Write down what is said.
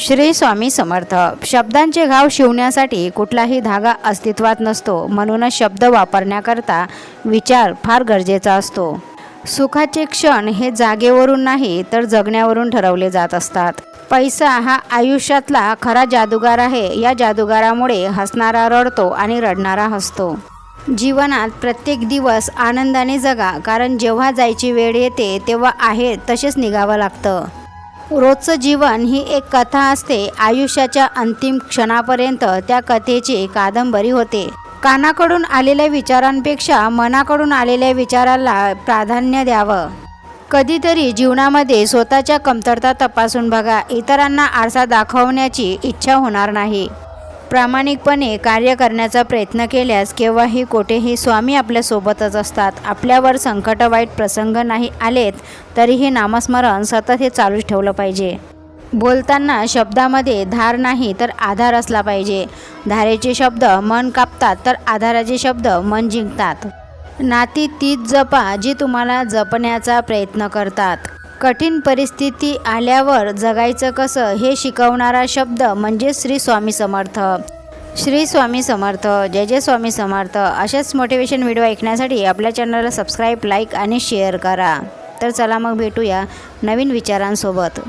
श्री स्वामी समर्थ. शब्दांचे घाव शिवण्यासाठी कुठलाही धागा अस्तित्वात नसतो. म्हणूनच शब्द वापरण्याकरता विचार फार गरजेचा असतो. सुखाचे क्षण हे जागेवरून नाही तर जगण्यावरून ठरवले जात असतात. पैसा हा आयुष्यातला खरा जादूगार आहे. या जादूगारामुळे हसणारा रडतो आणि रडणारा हसतो. जीवनात प्रत्येक दिवस आनंदाने जगा कारण जेव्हा जायची वेळ येते तेव्हा आहे तसेच निघावं लागतं. रोजचं जीवन ही एक कथा असते. आयुष्याच्या अंतिम क्षणापर्यंत त्या कथेची कादंबरी होते. कानाकडून आलेल्या विचारांपेक्षा मनाकडून आलेल्या विचाराला प्राधान्य द्यावं. कधीतरी जीवनामध्ये स्वतःच्या कमतरता तपासून बघा. इतरांना आरसा दाखवण्याची इच्छा होणार नाही. प्रामाणिकपणे कार्य करण्याचा प्रयत्न केल्यास केव्हाही कोठेही स्वामी आपल्यासोबतच असतात. आपल्यावर संकट वाईट प्रसंग नाही आलेत तरीही नामस्मरण सतत हे चालूच ठेवलं पाहिजे. बोलताना शब्दामध्ये धार नाही तर आधार असला पाहिजे. धारेचे शब्द मन कापतात तर आधाराचे शब्द मन जिंकतात. नाती तीच जपा जी तुम्हाला जपण्याचा प्रयत्न करतात. कठीण परिस्थिती आल्यावर जगायचं कसं हे शिकवणारा शब्द म्हणजे श्री स्वामी समर्थ. श्री स्वामी समर्थ जय जय स्वामी समर्थ अशाच मोटिवेशन व्हिडिओ ऐकण्यासाठी आपल्या चॅनलला सबस्क्राईब लाईक आणि शेअर करा. तर चला मग भेटूया नवीन विचारांसोबत.